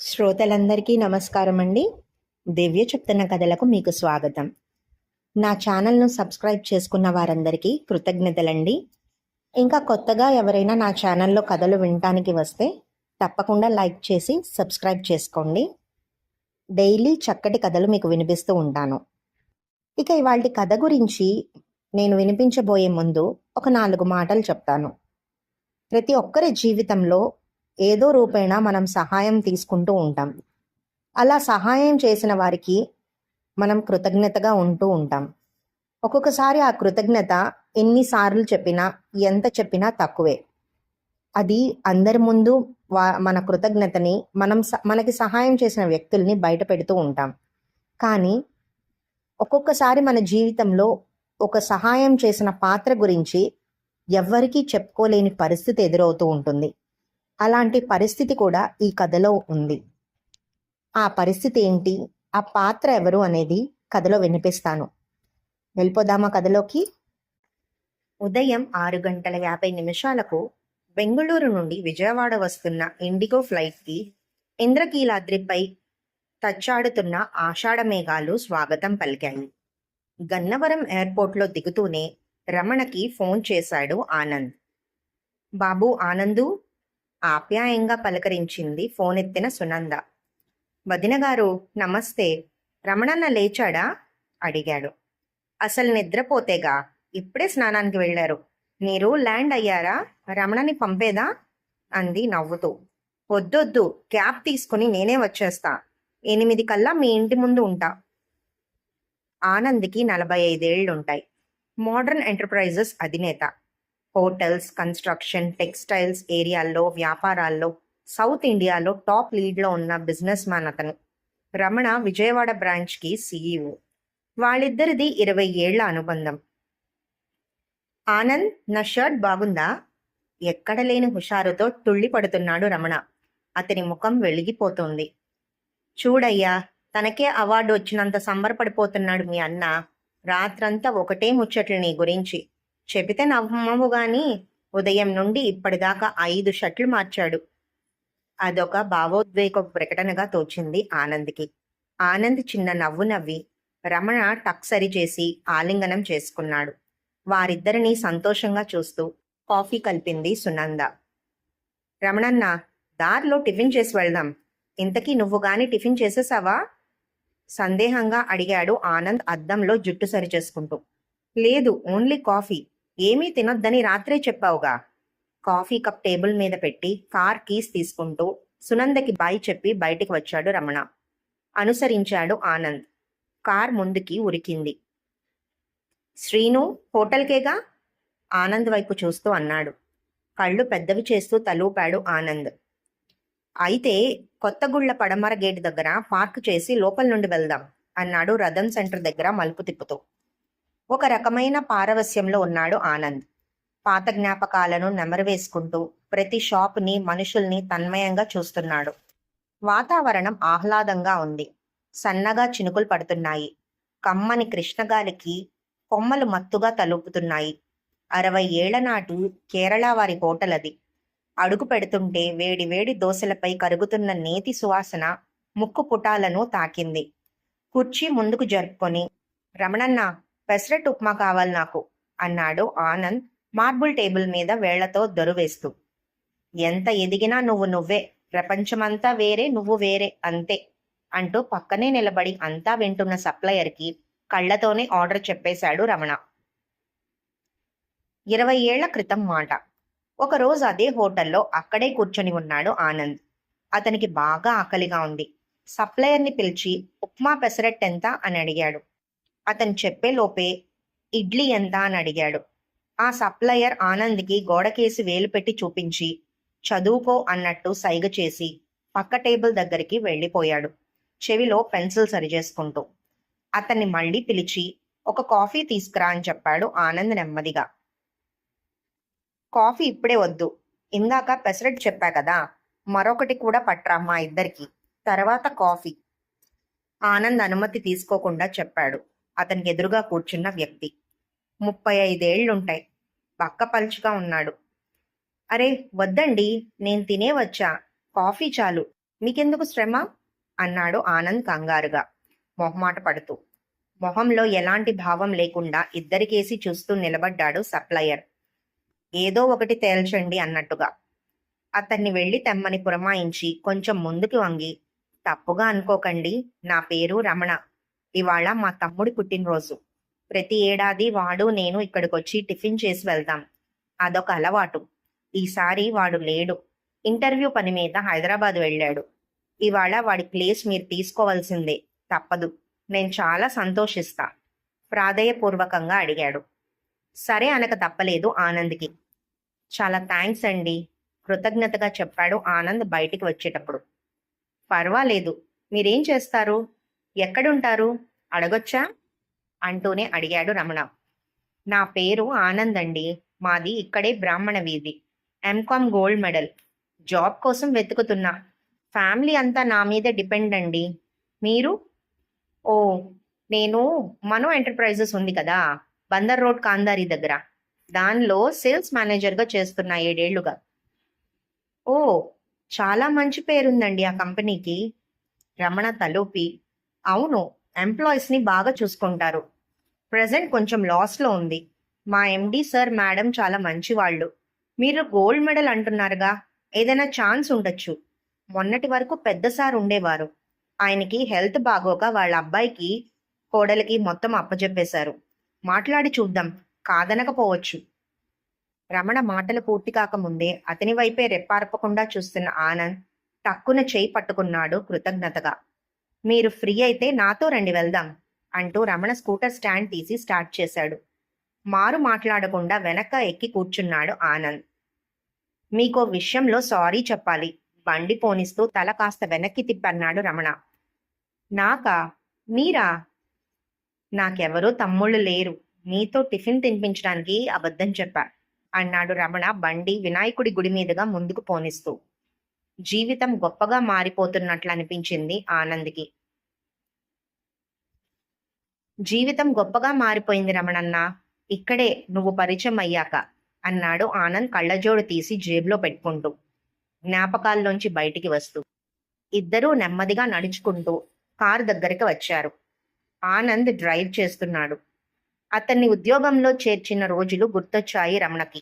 శ్రోతలందరికీ నమస్కారం అండి దివ్య చెప్తున్న కథలకు మీకు స్వాగతం. నా ఛానల్ను సబ్స్క్రైబ్ చేసుకున్న వారందరికీ కృతజ్ఞతలండి. ఇంకా కొత్తగా ఎవరైనా నా ఛానల్లో కథలు వినటానికి వస్తే తప్పకుండా లైక్ చేసి సబ్స్క్రైబ్ చేసుకోండి. డైలీ చక్కటి కథలు మీకు వినిపిస్తూ ఉంటాను. ఇక ఇవాళ కథ గురించి నేను వినిపించబోయే ముందు ఒక నాలుగు మాటలు చెప్తాను. ప్రతి ఒక్కరి జీవితంలో ఏదో రూపేణ మనం సహాయం తీసుకుంటూ ఉంటాం. అలా సహాయం చేసిన వారికి మనం కృతజ్ఞతగా ఉంటూ ఉంటాం. ఒక్కొక్కసారి ఆ కృతజ్ఞత ఎన్నిసార్లు చెప్పినా ఎంత చెప్పినా తక్కువే. అది అందరి ముందు వా మన కృతజ్ఞతని మనం స- మనకి సహాయం చేసిన వ్యక్తుల్ని బయట పెడుతూ ఉంటాం. కానీ ఒక్కొక్కసారి మన జీవితంలో ఒక సహాయం చేసిన పాత్ర గురించి ఎవ్వరికీ చెప్పుకోలేని పరిస్థితి ఎదురవుతూ ఉంటుంది. అలాంటి పరిస్థితి కూడా ఈ కథలో ఉంది. ఆ పరిస్థితి ఏంటి? ఆ పాత్ర ఎవరు అనేది కథలో వినిపిస్తాను. వెళ్ళిపోదామా కథలోకి? ఉదయం ఆరు గంటల యాభై నిమిషాలకు బెంగళూరు నుండి విజయవాడ వస్తున్న ఇండిగో ఫ్లైట్కి ఇంద్రకీలాద్రిపై తచ్చాడుతున్న ఆషాఢ మేఘాలు స్వాగతం పలికాయి. గన్నవరం ఎయిర్పోర్ట్లో దిగుతూనే రమణకి ఫోన్ చేశాడు ఆనంద్. బాబు ఆనందు ఆప్యాయంగా పలకరించింది ఫోన్ ఎత్తిన సునంద వదినగారు నమస్తే రమణన్న లేచాడా? అడిగాడు. అసలు నిద్రపోతేగా? ఇప్పుడే స్నానానికి వెళ్ళారు. మీరు ల్యాండ్ అయ్యారా? రమణని పంపేదా? అంది నవ్వుతూ. వద్దొద్దు క్యాబ్ తీసుకుని నేనే వచ్చేస్తా. ఎనిమిది కల్లా మీ ఇంటి ముందు ఉంటా. ఆనంద్కి నలభై ఐదేళ్ళుంటాయి. మోడర్న్ ఎంటర్ప్రైజెస్ అధినేత. హోటల్స్ కన్స్ట్రక్షన్ టెక్స్టైల్స్ ఏరియాల్లో వ్యాపారాల్లో సౌత్ ఇండియాలో టాప్ లీడ్లో ఉన్న బిజినెస్ మ్యాన్ అతను. రమణ విజయవాడ బ్రాంచ్కి సీఈఓ. వాళ్ళిద్దరిది ఇరవై ఏళ్ళ అనుబంధం. ఆనంద్ నా షర్ట్ బాగుందా? ఎక్కడ లేని హుషారుతో తుళ్ళి పడుతున్నాడు రమణ. అతని ముఖం వెలిగిపోతోంది. చూడయ్యా తనకే అవార్డు వచ్చినంత సంబరపడిపోతున్నాడు మీ అన్న. రాత్రంతా ఒకటే ముచ్చట్లు నీ గురించి. చెబితే నవ్వము గాని ఉదయం నుండి ఇప్పటిదాకా ఐదు షట్లు మార్చాడు. అదొక భావోద్వేగ ప్రకటనగా తోచింది ఆనంద్కి. ఆనంద్ చిన్న నవ్వు నవ్వి రమణ టక్ సరి చేసి ఆలింగనం చేసుకున్నాడు. వారిద్దరినీ సంతోషంగా చూస్తూ కాఫీ కలిపింది సునంద. రమణన్న దారిలో టిఫిన్ చేసి వెళ్దాం. ఇంతకీ నువ్వు గాని టిఫిన్ చేసేసావా? సందేహంగా అడిగాడు ఆనంద్ అద్దంలో జుట్టు సరి చేసుకుంటూ. లేదు ఓన్లీ కాఫీ. ఏమీ తినొద్దని రాత్రే చెప్పావుగా. కాఫీ కప్ టేబుల్ మీద పెట్టి కార్ కీస్ తీసుకుంటూ సునందకి బాయ్ చెప్పి బయటికి వచ్చాడు రమణ. అనుసరించాడు ఆనంద్. కార్ ముందుకి ఉరికింది. శ్రీను హోటల్కేగా? ఆనంద్ వైపు చూస్తూ అన్నాడు. కళ్ళు పెద్దవి చేస్తూ తలూపాడు ఆనంద్. అయితే కొత్తగుళ్ళ పడమర గేట్ దగ్గర పార్క్ చేసి లోపల నుండి వెళ్దాం అన్నాడు రథం సెంటర్ దగ్గర మలుపు తిప్పుతూ. ఒక రకమైన పారవస్యంలో ఉన్నాడు ఆనంద్. పాత జ్ఞాపకాలను నెమరు వేసుకుంటూ ప్రతి షాప్ని మనుషుల్ని తన్మయంగా చూస్తున్నాడు. వాతావరణం ఆహ్లాదంగా ఉంది. సన్నగా చినుకులు పడుతున్నాయి. కమ్మని కృష్ణగాలికి కొమ్మలు మత్తుగా తలుపుతున్నాయి. అరవై ఏళ్ళ నాటి కేరళ వారి హోటల్ అది అడుగు పెడుతుంటే వేడి వేడి దోశలపై కరుగుతున్న నేతి సువాసన ముక్కు పుటాలను తాకింది. కుర్చీ ముందుకు జరుపుకొని రమణన్న పెసరెట్ ఉప్మా కావాలి నాకు అన్నాడు ఆనంద్ మార్బుల్ టేబుల్ మీద వేళ్ళతో దొరువేస్తూ. ఎంత ఎదిగినా నువ్వు నువ్వే ప్రపంచమంతా వేరే నువ్వు వేరే అంతే అంటూ పక్కనే నిలబడి అంతా వింటున్న సప్లయర్కి కళ్ళతోనే ఆర్డర్ చెప్పేశాడు రమణ. ఇరవై ఏళ్ళ క్రితం మాట. ఒకరోజు అదే హోటల్లో అక్కడే కూర్చొని ఉన్నాడు ఆనంద్. అతనికి బాగా ఆకలిగా ఉంది. సప్లయర్ని పిలిచి ఉప్మా పెసరట్ ఎంత? అని అడిగాడు. అతను చెప్పేలోపే ఇడ్లీ ఎంత అని అడిగాడు. ఆ సప్లయర్ ఆనంద్కి గోడకేసి వేలు పెట్టి చూపించి చదువుకో అన్నట్టు సైగ చేసి పక్క టేబుల్ దగ్గరికి వెళ్ళిపోయాడు. చెవిలో పెన్సిల్ సరిచేసుకుంటూ. అతన్ని మళ్ళీ పిలిచి ఒక కాఫీ తీసుకురా అని చెప్పాడు ఆనంద్ నెమ్మదిగా. కాఫీ ఇప్పుడే వద్దు. ఇందాక పెసరట్ చెప్పా కదా మరొకటి కూడా పట్రా మా ఇద్దరికి. తర్వాత కాఫీ. ఆనంద్ అనుమతి తీసుకోకుండా చెప్పాడు. అతనికి ఎదురుగా కూర్చున్న వ్యక్తి. ముప్పై ఐదేళ్ళుంటాయి పక్క పలుచుగా ఉన్నాడు. అరే వద్దండి నేను తినే వచ్చా. కాఫీ చాలు. మీకెందుకు శ్రమ? అన్నాడు ఆనంద్ కంగారుగా. మొహమాట పడుతూ. మొహంలో ఎలాంటి భావం లేకుండా ఇద్దరికేసి చూస్తూ నిలబడ్డాడు సప్లయర్. ఏదో ఒకటి తేల్చండి అన్నట్టుగా. అతన్ని వెళ్ళి తెమ్మని పురమాయించి కొంచెం ముందుకు వంగి తప్పుగా అనుకోకండి నా పేరు రమణ. ఇవాళ మా తమ్ముడి పుట్టినరోజు. ప్రతి ఏడాది వాడు నేను ఇక్కడికొచ్చి టిఫిన్ చేసి వెళ్తాం. అదొక అలవాటు. ఈసారి వాడు లేడు. ఇంటర్వ్యూ పని మీద హైదరాబాద్ వెళ్ళాడు. ఇవాళ వాడి ప్లేస్ మీరు తీసుకోవాల్సిందే. తప్పదు. నేను చాలా సంతోషిస్తా. ప్రాధేయపూర్వకంగా అడిగాడు. సరే అనక తప్పలేదు ఆనంద్కి. చాలా థ్యాంక్స్ అండి. కృతజ్ఞతగా చెప్పాడు ఆనంద్ బయటికి వచ్చేటప్పుడు. పర్వాలేదు. మీరేం చేస్తారు? ఎక్కడుంటారు? అడగొచ్చా? అంటూనే అడిగాడు రమణ. నా పేరు ఆనంద్ అండి. మాది ఇక్కడే బ్రాహ్మణ వీధి. MCom gold medal. జాబ్ కోసం వెతుకుతున్నా. ఫ్యామిలీ అంతా నా మీద డిపెండ్ అండి. మీరు? ఓ నేను మనో ఎంటర్ప్రైజెస్ ఉంది కదా. బందర్ రోడ్ కాందారి దగ్గర. దానిలో సేల్స్ మేనేజర్గా చేస్తున్నా ఏడేళ్ళుగా. ఓ చాలా మంచి పేరుందండి ఆ కంపెనీకి. రమణ తలోపి. అవును ఎంప్లాయీస్ని బాగా చూసుకుంటారు. ప్రజెంట్ కొంచెం లాస్లో ఉంది. మా ఎండి సార్ మేడం చాలా మంచి వాళ్ళు మీరు గోల్డ్ మెడల్ అంటున్నారుగా ఏదైనా ఛాన్స్ ఉండొచ్చు. మొన్నటి వరకు పెద్ద సార్ ఉండేవారు. ఆయనకి హెల్త్ బాగోక వాళ్ళ అబ్బాయికి కోడలికి మొత్తం అప్పచెప్పేశారు మాట్లాడి చూద్దాం కాదనకపోవచ్చు. రమణ మాటలు పూర్తి కాకముందే అతని వైపే రెప్పార్పకుండా చూస్తున్న ఆనంద్ టక్కున చేయి పట్టుకున్నాడు కృతజ్ఞతగా. మీరు ఫ్రీ అయితే నాతో రండి వెళ్దాం అంటూ రమణ స్కూటర్ స్టాండ్ తీసి స్టార్ట్ చేశాడు. మారు మాట్లాడకుండా వెనక ఎక్కి కూర్చున్నాడు ఆనంద్. మీకో విషయంలో సారీ చెప్పాలి బండి పోనిస్తూ తల కాస్త వెనక్కి తిప్పన్నాడు రమణ. నాకా? మీరా? నాకెవరో తమ్ముళ్ళు లేరు నీతో టిఫిన్ తినిపించడానికి అబద్ధం చెప్పా అన్నాడు రమణ బండి వినాయకుడి గుడి మీదుగా ముందుకు పోనిస్తూ. జీవితం గొప్పగా మారిపోతున్నట్లు అనిపించింది ఆనంద్కి. జీవితం గొప్పగా మారిపోయింది రమణన్న ఇక్కడే నువ్వు పరిచయం అయ్యాక అన్నాడు ఆనంద్ కళ్ళజోడు తీసి జేబులో పెట్టుకుంటూ జ్ఞాపకాల్లోంచి బయటికి వస్తూ. ఇద్దరూ నెమ్మదిగా నడుచుకుంటూ కారు దగ్గరికి వచ్చారు. ఆనంద్ డ్రైవ్ చేస్తున్నాడు. అతన్ని ఉద్యోగంలో చేర్చిన రోజులు గుర్తొచ్చాయి రమణకి.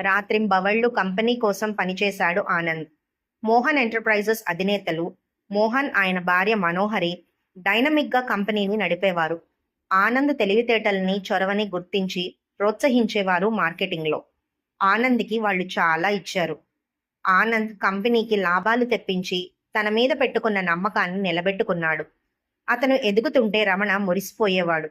రాత్రింబవళ్ళు కంపెనీ కోసం పనిచేశాడు ఆనంద్. మోహన్ ఎంటర్ప్రైజెస్ అధినేతలు. మోహన్ ఆయన భార్య మనోహరి డైనమిక్గా కంపెనీని నడిపేవారు. ఆనంద్ తెలివితేటల్ని చొరవని గుర్తించి ప్రోత్సహించేవారు మార్కెటింగ్లో. ఆనంద్కి వాళ్ళు చాలా ఇచ్చారు. ఆనంద్ కంపెనీకి లాభాలు తెప్పించి తన మీద పెట్టుకున్న నమ్మకాన్ని నిలబెట్టుకున్నాడు. అతను ఎదుగుతుంటే రమణ మురిసిపోయేవాడు.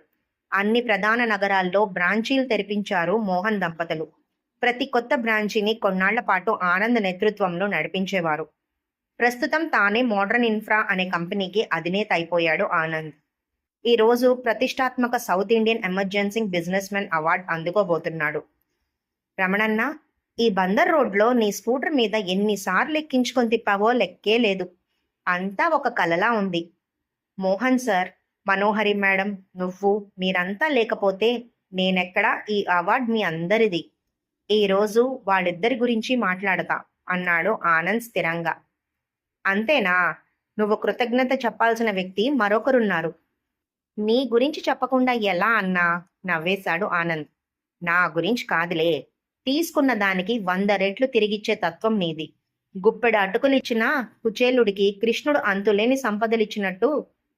అన్ని ప్రధాన నగరాల్లో బ్రాంచీలు తెరిపించారు మోహన్ దంపతులు. ప్రతి కొత్త బ్రాంచిని కొన్నాళ్ళ పాటు ఆనంద్ నేతృత్వంలో నడిపించేవారు. ప్రస్తుతం తానే మోడర్న్ ఇన్ఫ్రా అనే కంపెనీకి అధినేత అయిపోయాడు ఆనంద్. ఈ రోజు ప్రతిష్టాత్మక south Indian emergency businessmen award అందుకోబోతున్నాడు. రమణన్న ఈ బందర్ రోడ్లో నీ స్కూటర్ మీద ఎన్నిసార్లు ఎక్కించుకొని తిప్పావో లెక్కే లేదు. అంతా ఒక కలలా ఉంది. మోహన్ సార్ మనోహరి మేడం నువ్వు మీరంతా లేకపోతే నేనెక్కడా ఈ అవార్డ్ మీ అందరిది? ఈ రోజు వాళ్ళిద్దరి గురించి మాట్లాడతా అన్నాడు ఆనంద్ స్థిరంగా. అంతేనా? నువ్వు కృతజ్ఞత చెప్పాల్సిన వ్యక్తి మరొకరున్నారు. నీ గురించి చెప్పకుండా ఎలా అన్నా? నవ్వేశాడు ఆనంద్. నా గురించి కాదులే. తీసుకున్న దానికి వంద రెట్లు తిరిగిచ్చే తత్వం నీది. గుప్పెడు అటుకులిచ్చినా కుచేలుడికి కృష్ణుడు అంతులేని సంపదలిచ్చినట్టు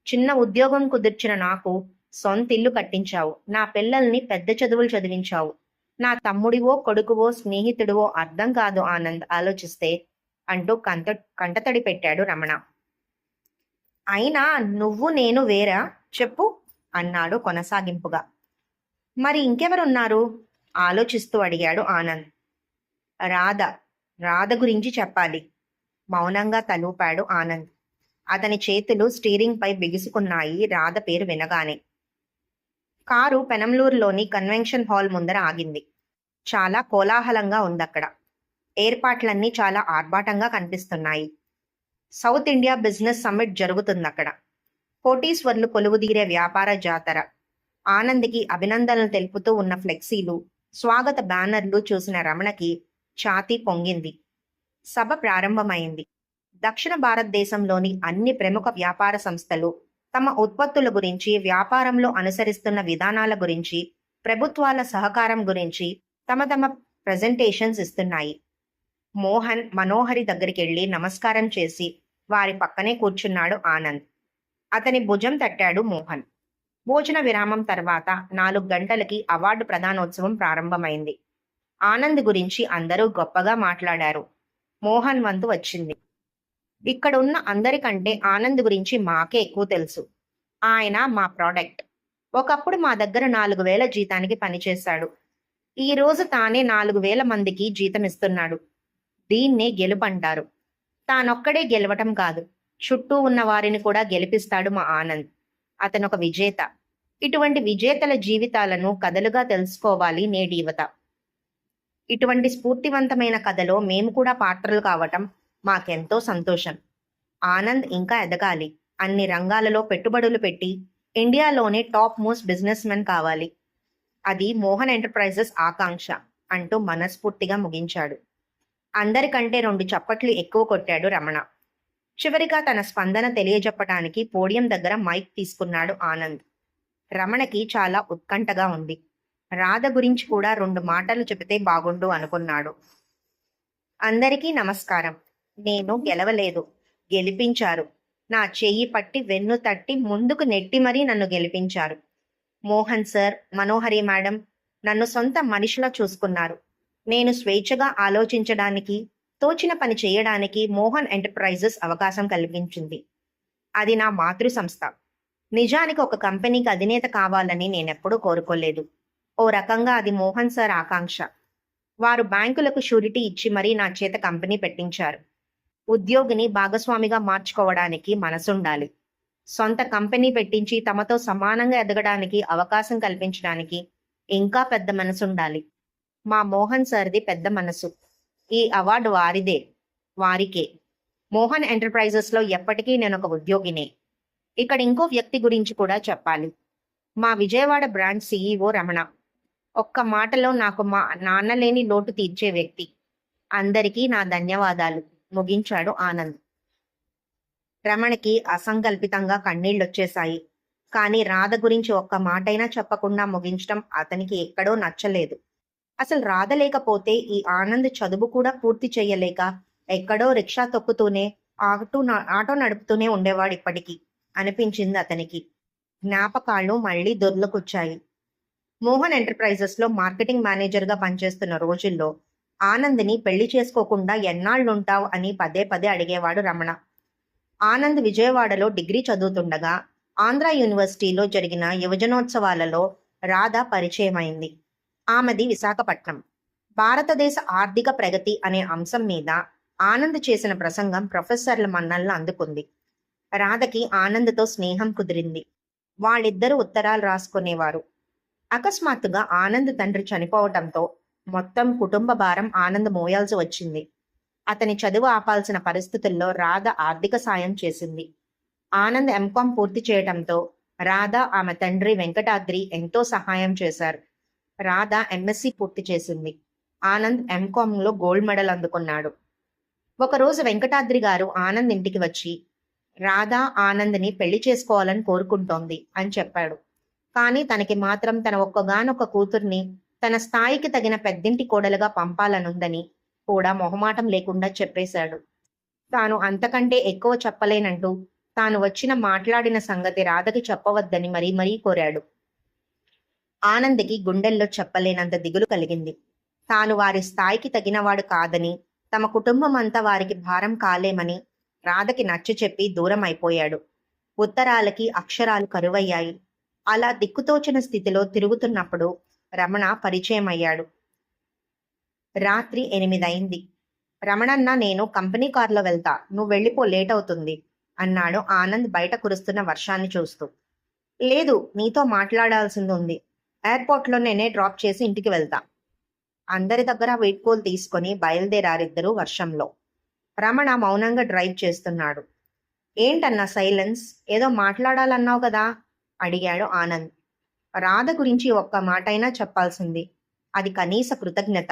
చిన్న ఉద్యోగం కుదిర్చిన నాకు సొంత ఇల్లు కట్టించావు. నా పిల్లల్ని పెద్ద చదువులు చదివించావు. నా తమ్ముడివో కొడుకువో స్నేహితుడివో అర్థం కాదు ఆనంద్. ఆలోచిస్తే అంటూ కంట కంటతడి పెట్టాడు రమణ. అయినా నువ్వు నేను వేరా? చెప్పు అన్నాడు కొనసాగింపుగా. మరి ఇంకెవరున్నారు? ఆలోచిస్తూ అడిగాడు ఆనంద్. రాధ రాధ గురించి చెప్పాలి. మౌనంగా తలూపాడు ఆనంద్. అతని చేతులు స్టీరింగ్ పై బిగుసుకున్నాయి. రాధ పేరు వినగానే కారు పెనంలూరులోని కన్వెన్షన్ హాల్ ముందర ఆగింది. చాలా కోలాహలంగా ఉందక్కడ. ఏర్పాట్లన్నీ చాలా ఆర్భాటంగా కనిపిస్తున్నాయి. సౌత్ ఇండియా బిజినెస్ సమ్మిట్ జరుగుతుంది అక్కడ కోటీశ్వర్లు కొలువుదీరే వ్యాపార జాతర. ఆనంద్కి అభినందనలు తెలుపుతూ ఉన్న ఫ్లెక్సీలు స్వాగత బ్యానర్లు చూసిన రమణకి ఛాతీ పొంగింది. సభ ప్రారంభమైంది. దక్షిణ భారతదేశంలోని అన్ని ప్రముఖ వ్యాపార సంస్థలు తమ ఉత్పత్తుల గురించి వ్యాపారంలో అనుసరిస్తున్న విధానాల గురించి ప్రభుత్వాల సహకారం గురించి తమ తమ ప్రజెంటేషన్స్ ఇస్తున్నాయి. మోహన్ మనోహరి దగ్గరికి వెళ్ళి నమస్కారం చేసి వారి పక్కనే కూర్చున్నాడు ఆనంద్. అతని భుజం తట్టాడు మోహన్. భోజన విరామం తర్వాత నాలుగు గంటలకి అవార్డు ప్రధానోత్సవం ప్రారంభమైంది. ఆనంద్ గురించి అందరూ గొప్పగా మాట్లాడారు. మోహన్ వంతు వచ్చింది. ఇక్కడ ఉన్న అందరికంటే ఆనంద్ గురించి మాకే ఎక్కువ తెలుసు. ఆయన మా ప్రోడక్ట్ ఒకప్పుడు మా దగ్గర నాలుగు వేల జీతానికి పనిచేశాడు. ఈ రోజు తానే నాలుగు వేల మందికి జీతం ఇస్తున్నాడు. దీన్నే గెలుపంటారు. తానొక్కడే గెలవటం కాదు. చుట్టూ ఉన్న వారిని కూడా గెలిపిస్తాడు మా ఆనంద్. అతను ఒక విజేత. ఇటువంటి విజేతల జీవితాలను కథలుగా తెలుసుకోవాలి నేటి యువత. ఇటువంటి స్ఫూర్తివంతమైన కథలో మేము కూడా పాత్రలు కావటం మాకెంతో సంతోషం. ఆనంద్ ఇంకా ఎదగాలి. అన్ని రంగాలలో పెట్టుబడులు పెట్టి ఇండియాలోనే టాప్ మోస్ట్ బిజినెస్ మెన్ కావాలి. అది మోహన్ ఎంటర్ప్రైజెస్ ఆకాంక్ష అంటూ మనస్ఫూర్తిగా ముగించాడు. అందరికంటే రెండు చప్పట్లు ఎక్కువ కొట్టాడు రమణ. చివరిగా తన స్పందన తెలియజెప్పటానికి పోడియం దగ్గర మైక్ తీసుకున్నాడు ఆనంద్. రమణకి చాలా ఉత్కంఠగా ఉంది. రాధ గురించి కూడా రెండు మాటలు చెబితే బాగుండు అనుకున్నాడు. అందరికీ నమస్కారం. నేను గెలవలేదు. గెలిపించారు. నా చెయ్యి పట్టి వెన్ను తట్టి ముందుకు నెట్టి మరీ నన్ను గెలిపించారు. మోహన్ సార్ మనోహరి మేడం నన్ను సొంత మనిషిలా చూసుకున్నారు. నేను స్వేచ్ఛగా ఆలోచించడానికి తోచిన పని చేయడానికి మోహన్ ఎంటర్ప్రైజెస్ అవకాశం కల్పించింది. అది నా మాతృ సంస్థ నిజానికి ఒక కంపెనీకి అధినేత కావాలని నేనెప్పుడూ కోరుకోలేదు. ఓ రకంగా అది మోహన్ సార్ ఆకాంక్ష. వారు బ్యాంకులకు షూరిటీ ఇచ్చి మరీ నా చేత కంపెనీ పెట్టించారు. ఉద్యోగిని భాగస్వామిగా మార్చుకోవడానికి మనసుండాలి. సొంత కంపెనీ పెట్టించి తమతో సమానంగా ఎదగడానికి అవకాశం కల్పించడానికి ఇంకా పెద్ద మనసుండాలి. మా మోహన్ సార్ది పెద్ద మనసు. ఈ అవార్డు వారిదే వారికే. మోహన్ ఎంటర్ప్రైజెస్లో ఎప్పటికీ నేను ఒక ఉద్యోగినే. ఇక్కడ ఇంకో వ్యక్తి గురించి కూడా చెప్పాలి. మా విజయవాడ బ్రాంచ్ సిఈఓ రమణ. ఒక్క మాటలో నాకు మా నాన్న లేని లోటు తీర్చే వ్యక్తి. అందరికీ నా ధన్యవాదాలు. ముగించాడు ఆనంద్. రమణకి అసంకల్పితంగా కన్నీళ్ళొచ్చేశాయి కానీ రాధ గురించి ఒక్క మాటైనా చెప్పకుండా ముగించడం అతనికి ఎక్కడో నచ్చలేదు. అసలు రాధ లేకపోతే ఈ ఆనంద్ చదువు కూడా పూర్తి చేయలేక ఎక్కడో రిక్షా తొక్కుతూనే ఆటో ఆటో నడుపుతూనే ఉండేవాడు ఇప్పటికీ అనిపించింది అతనికి. జ్ఞాపకాలు మళ్ళీ దొర్లకొచ్చాయి. మోహన్ ఎంటర్ప్రైజెస్లో మార్కెటింగ్ మేనేజర్గా పనిచేస్తున్న రోజుల్లో ఆనంద్ని పెళ్ళి చేసుకోకుండా ఎన్నాళ్ళుంటావు అని పదే పదే అడిగేవాడు రమణ. ఆనంద్ విజయవాడలో డిగ్రీ చదువుతుండగా ఆంధ్ర యూనివర్సిటీలో జరిగిన యువజనోత్సవాలలో రాధ పరిచయమైంది. ఆమెది విశాఖపట్నం. భారతదేశ ఆర్థిక ప్రగతి అనే అంశం మీద ఆనంద్ చేసిన ప్రసంగం ప్రొఫెసర్ల మన్నల్ని అందుకుంది. రాధకి ఆనంద్తో స్నేహం కుదిరింది. వాళ్ళిద్దరూ ఉత్తరాలు రాసుకునేవారు. అకస్మాత్తుగా ఆనంద్ తండ్రి చనిపోవటంతో మొత్తం కుటుంబ భారం ఆనంద్ మోయాల్సి వచ్చింది. అతని చదువు ఆపాల్సిన పరిస్థితుల్లో రాధ ఆర్థిక సాయం చేసింది. ఆనంద్ ఎంకాం పూర్తి చేయటంతో రాధ ఆమె తండ్రి వెంకటాద్రి ఎంతో సహాయం చేశారు. రాధ ఎంఎస్సి పూర్తి చేసింది. ఆనంద్ ఎంకామ్లో గోల్డ్ మెడల్ అందుకున్నాడు. ఒకరోజు వెంకటాద్రి గారు ఆనంద్ ఇంటికి వచ్చి రాధ ఆనంద్ని పెళ్ళి చేసుకోవాలని కోరుకుంటోంది అని చెప్పాడు. కానీ తనకి మాత్రం తన ఒక్కగానొక్క కూతుర్ని తన స్థాయికి తగిన పెద్దింటి కోడలుగా పంపాలనుందని కూడా మొహమాటం లేకుండా చెప్పేశాడు. తాను అంతకంటే ఎక్కువ చెప్పలేనంటూ తాను వచ్చిన మాట్లాడిన సంగతి రాధకి చెప్పవద్దని మరీ మరీ కోరాడు. ఆనంద్కి గుండెల్లో చెప్పలేనంత దిగులు కలిగింది. తాను వారి స్థాయికి తగినవాడు కాదని తమ కుటుంబం అంతా వారికి భారం కాలేమని రాధకి నచ్చ చెప్పి దూరం అయిపోయాడు ఉత్తరాలకి అక్షరాలు కరువయ్యాయి. అలా దిక్కుతోచిన స్థితిలో తిరుగుతున్నప్పుడు రమణ పరిచయం అయ్యాడు రాత్రి ఎనిమిదయింది రమణన్న నేను కంపెనీ కారులో వెళ్తా. నువ్వు వెళ్ళిపో లేట్ అవుతుంది అన్నాడు ఆనంద్ బయట కురుస్తున్న వర్షాన్ని చూస్తూ. లేదు నీతో మాట్లాడాల్సింది ఉంది ఎయిర్పోర్ట్లో నేనే డ్రాప్ చేసి ఇంటికి వెళ్తా. అందరి దగ్గర వీడ్కోలు తీసుకొని బయలుదేరారిద్దరూ వర్షంలో. రమణ మౌనంగా డ్రైవ్ చేస్తున్నాడు. ఏంటన్నా సైలెన్స్? ఏదో మాట్లాడాలన్నావు కదా? అడిగాడు ఆనంద్. రాధ గురించి ఒక్క మాటైనా చెప్పాల్సింది. అది కనీస కృతజ్ఞత.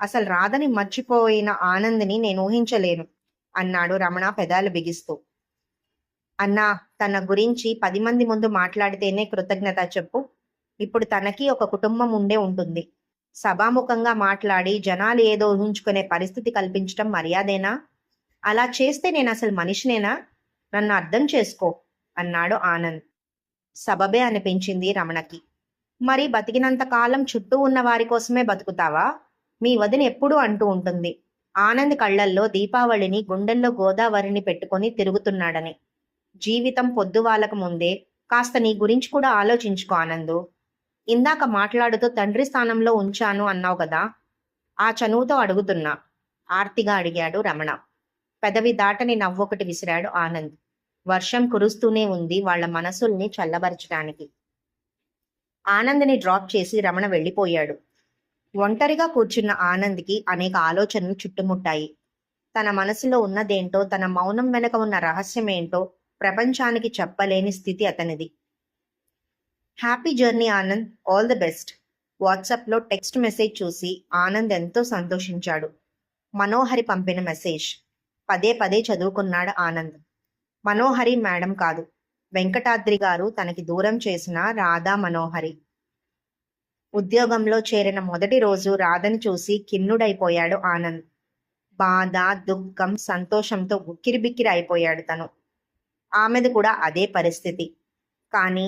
అసలు రాధని మర్చిపోయిన ఆనంద్ని నేను ఊహించలేను అన్నాడు రమణ పెదాలు బిగిస్తూ. అన్నా తన గురించి పది మంది ముందు మాట్లాడితేనే కృతజ్ఞత చెప్పు. ఇప్పుడు తనకి ఒక కుటుంబం ఉండే ఉంటుంది. సభాముఖంగా మాట్లాడి జనాలు ఏదో ఊహించుకునే పరిస్థితి కల్పించడం మర్యాదేనా? అలా చేస్తే నేను అసలు మనిషినేనా? నన్ను అర్థం చేసుకో అన్నాడు ఆనంద్. సబబే అనిపించింది రమణకి. మరి బతికినంత కాలం చుట్టూ ఉన్న వారి కోసమే బతుకుతావా? మీ వదిన ఎప్పుడూ అంటూ ఉంటుంది. ఆనంద్ కళ్ళల్లో దీపావళిని గుండెల్లో గోదావరిని పెట్టుకొని తిరుగుతున్నాడని. జీవితం పొద్దువాలకు ముందే. కాస్త నీ గురించి కూడా ఆలోచించుకో ఆనందు. ఇందాక మాట్లాడుతూ తండ్రి స్థానంలో ఉంచాను అన్నావు కదా? ఆ చనువుతో అడుగుతున్నా. ఆర్తిగా అడిగాడు రమణ. పెదవి దాటని నవ్వొకటి విసిరాడు ఆనంద్. వర్షం కురుస్తూనే ఉంది వాళ్ళ మనసుల్ని చల్లబరచడానికి. ఆనంద్ని డ్రాప్ చేసి రమణ వెళ్ళిపోయాడు. ఒంటరిగా కూర్చున్న ఆనంద్కి అనేక ఆలోచనలు చుట్టుముట్టాయి. తన మనసులో ఉన్నదేంటో తన మౌనం వెనక ఉన్న రహస్యమేంటో ప్రపంచానికి చెప్పలేని స్థితి అతనిది. Happy journey Anand all the best. వాట్సాప్లో టెక్స్ట్ మెసేజ్ చూసి ఆనంద్ ఎంతో సంతోషించాడు. మనోహరి పంపిన మెసేజ్. పదే పదే చదువుకున్నాడు ఆనంద్. మనోహరి మేడం కాదు. వెంకటాద్రి గారు తనకి దూరం చేసిన రాధా మనోహరి. ఉద్యోగంలో చేరిన మొదటి రోజు రాధని చూసి కిన్నుడైపోయాడు ఆనంద్. బాధ దుఃఖం సంతోషంతో ఉక్కిరిబిక్కిరి అయిపోయాడు తను. ఆమెది కూడా అదే పరిస్థితి. కానీ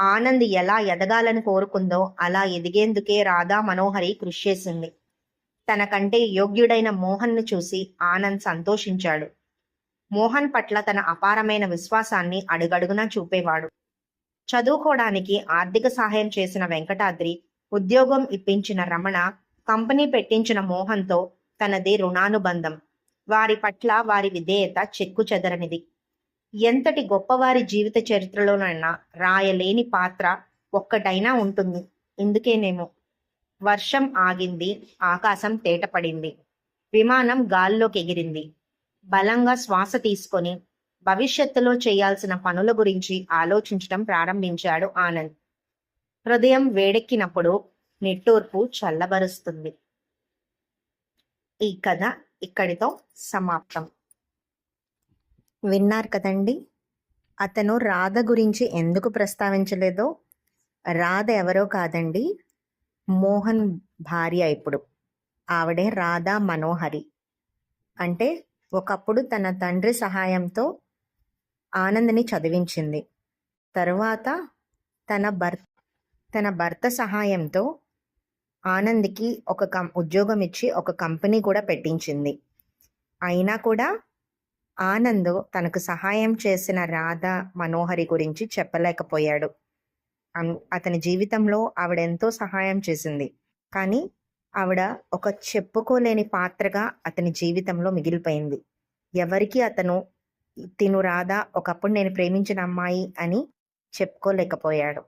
ఆనంద్ ఎలా ఎదగాలని కోరుకుందో అలా ఎదిగేందుకే రాధా మనోహరి కృషి చేసింది. తనకంటే యోగ్యుడైన మోహన్ను చూసి ఆనంద్ సంతోషించాడు. మోహన్ పట్ల తన అపారమైన విశ్వాసాన్ని అడుగడుగునా చూపేవాడు. చదువుకోవడానికి ఆర్థిక సహాయం చేసిన వెంకటాద్రి ఉద్యోగం ఇప్పించిన రమణ కంపెనీ పెట్టించిన మోహన్తో తనది రుణానుబంధం. వారి పట్ల వారి విధేయత చెక్కు చెదరనిది. ఎంతటి గొప్పవారి జీవిత చరిత్రలోనైనా రాయలేని పాత్ర ఒక్కటైనా ఉంటుంది. ఇందుకేనేమో. వర్షం ఆగింది ఆకాశం తేటపడింది. విమానం గాల్లోకి ఎగిరింది బలంగా శ్వాస తీసుకొని భవిష్యత్తులో చేయాల్సిన పనుల గురించి ఆలోచించడం ప్రారంభించాడు ఆనంద్. హృదయం వేడెక్కినప్పుడు నిట్టూర్పు చల్లబరుస్తుంది. ఈ కథ ఇక్కడితో సమాప్తం. విన్నారు కదండి? అతను రాధ గురించి ఎందుకు ప్రస్తావించలేదో? రాధ ఎవరో కాదండి మోహన్ భార్య ఇప్పుడు. ఆవిడే రాధా మనోహరి. అంటే ఒకప్పుడు తన తండ్రి సహాయంతో ఆనంద్ని చదివించింది. తరువాత తన భర్త తన భర్త సహాయంతో ఆనంద్కి ఒక కం ఉద్యోగం ఇచ్చి ఒక కంపెనీ కూడా పెట్టించింది. అయినా కూడా ఆనంద్ తనకు సహాయం చేసిన రాధ మనోహరి గురించి చెప్పలేకపోయాడు. అన్- అతని జీవితంలో ఆవిడ ఎంతో సహాయం చేసింది. కానీ ఆవిడ ఒక చెప్పుకోలేని పాత్రగా అతని జీవితంలో మిగిలిపోయింది. ఎవరికి అతను తిను రాధా ఒకప్పుడు నేను ప్రేమించిన అమ్మాయి అని చెప్పుకోలేకపోయాడు.